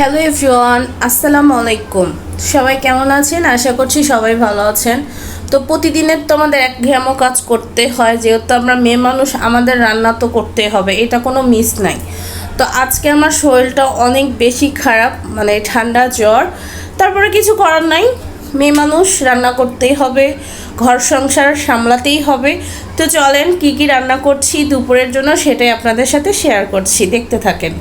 Hello everyone আসসালামু আলাইকুম সবাই কেমন আছেন? আশা করছি সবাই ভালো আছেন। তো প্রতিদিনের তো আমাদের এক ঘেমো কাজ করতে হয়, যেহেতু আমরা মেয়ে মানুষ, আমাদের রান্না তো করতে হবে। এটা কোনো মিস নাই। তো আজকে আমার শরীরটা অনেক বেশি খারাপ মানে ঠান্ডা, জ্বর। তারপরে কিছু করার নাই। মেয়ে মানুষ, রান্না করতেই হবে। ঘর সংসার সামলাতেই হবে। তো চলেন, কি কি রান্না করছি দুপুরের জন্য সেটাই আপনাদের সাথে শেয়ার করছি। দেখতে থাকেন।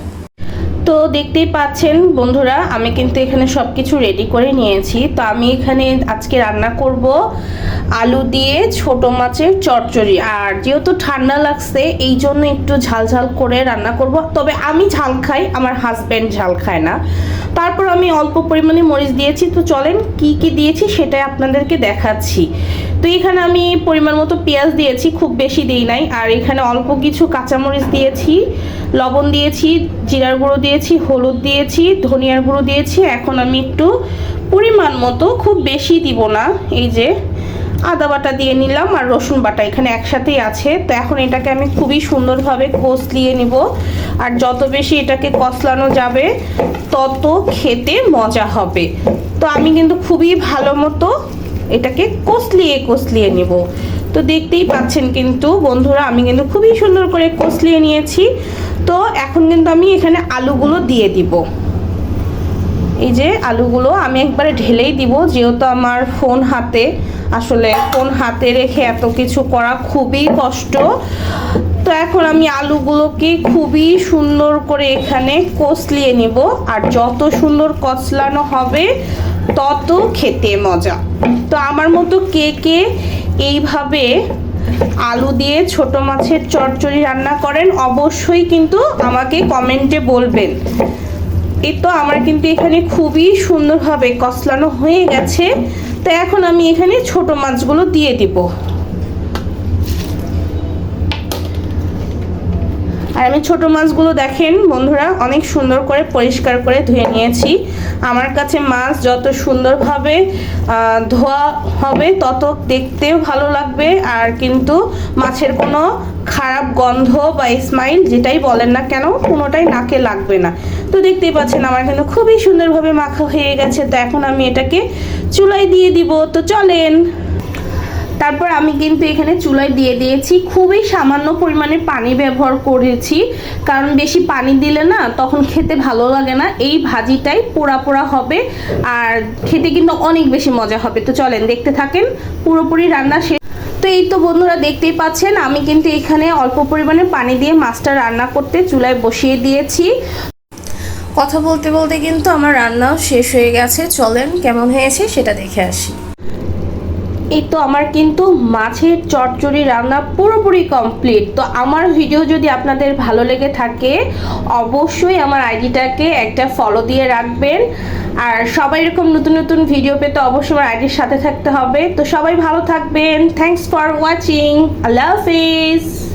তো দেখতেই পাচ্ছেন বন্ধুরা, আমি কিন্তু এখানে সব কিছু রেডি করে নিয়েছি। তো আমি এখানে আজকে রান্না করব আলু দিয়ে ছোট মাছের চচ্চড়ি। আর যেহেতু ঠান্ডা লাগছে, এই জন্য একটু ঝাল ঝাল করে রান্না করব। তবে আমি ঝাল খাই, আমার হাজব্যান্ড ঝাল খায় না। তারপর আমি অল্প পরিমাণে মরিচ দিয়েছি। তো চলেন কি কি দিয়েছি সেটাই আপনাদেরকে দেখাচ্ছি। তো এখানে আমি পরিমাণ মতো পেঁয়াজ দিয়েছি, খুব বেশি দিই নাই। আর এখানে অল্প কিছু কাঁচামরিচ দিয়েছি, লবণ দিয়েছি, জিরার গুঁড়ো দিয়েছি, হলুদ দিয়েছি, ধনিয়ার গুঁড়ো দিয়েছি। এখন আমি একটু পরিমাণ মতো খুব বেশি দিব না। এই যে আদা বাটা দিয়ে নিলাম আর রসুন বাটা এখানে একসাথেই আছে। তো এখন এটাকে আমি খুবই সুন্দরভাবে কষলিয়ে নিব। আর যত বেশি এটাকে কষলানো যাবে, তত খেতে মজা হবে। তো আমি কিন্তু খুবই ভালো মতো এটাকে কষলিয়ে কষলিয়ে নিব। তো দেখতেই পাচ্ছেন কিন্তু বন্ধুরা, আমি কিন্তু খুবই সুন্দর করে কষলিয়ে নিয়েছি। তো এখন কিন্তু আমি এখানে আলুগুলো দিয়ে দিব। এই যে আলুগুলো আমি একবারে ঢেলেই দিব, যেহেতু আমার ফোন হাতে। আসলে ফোন হাতে রেখে এত কিছু করা খুবই কষ্ট। তো এখন আমি আলুগুলোকে খুবই সুন্দর করে এখানে কষলিয়ে নিব। আর যত সুন্দর কষলানো হবে তত খেতে মজা। তো আমার মতো কে কে এইভাবে আলু দিয়ে ছোট মাছের চচ্চড়ি রান্না করেন, অবশ্যই কিন্তু আমাকে কমেন্টে বলবেন। এ তো আমার কিন্তু এখানে খুবই সুন্দরভাবে কসলানো হয়ে গেছে। তো এখন আমি এখানে ছোট মাছগুলো দিয়ে দিব। আর আমি ছোট মাছগুলো দেখেন, বন্ধুরা, অনেক সুন্দর করে পরিষ্কার করে ধুয়ে নিয়েছি। আমার কাছে মাছ যত সুন্দরভাবে ধোয়া হবে, তত দেখতেও ভালো লাগবে। আর কিন্তু মাছের কোনো খারাপ গন্ধ বা স্মাইল যেটাই বলেন না কেন, কোনোটাই নাকে লাগবে না। তো দেখতেই পাচ্ছেন, আমার কিন্তু খুবই সুন্দরভাবে মাখা হয়ে গেছে। তো এখন আমি এটাকে চুলাই দিয়ে দিব। তো চলেন। তারপর আমি কিন্তু এখানে চুলায় দিয়ে দিয়েছি। খুবই সামান্য পরিমাণে পানি ব্যবহার করেছি। কারণ বেশি পানি দিলে না তখন খেতে ভালো লাগে না। এই ভাজিটাই পোড়া পোড়া হবে আর খেতে কিন্তু অনেক বেশি মজা হবে। তো চলেন দেখতে থাকেন, পুরোপুরি রান্না শেষ। তো এই তো বন্ধুরা দেখতেই পাচ্ছেন, আমি কিন্তু এখানে অল্প পরিমাণে পানি দিয়ে মাছটা রান্না করতে চুলায় বসিয়ে দিয়েছি। কথা বলতে বলতে কিন্তু আমার রান্নাও শেষ হয়ে গেছে। চলেন কেমন হয়েছে সেটা দেখে আসি। এই তো আমার কিন্তু মাছের চটচড়ি রান্না পুরোপুরি কমপ্লিট তো আমার ভিডিও যদি আপনাদের ভালো লেগে থাকে, অবশ্যই আমার আইডিটাকে একটা ফলো দিয়ে রাখবেন। আর সবাই এরকম নতুন নতুন ভিডিও পেতে অবশ্যই আমার আইডির সাথে থাকতে হবে। তো সবাই ভালো থাকবেন। Thanks for watching Allah Hafiz.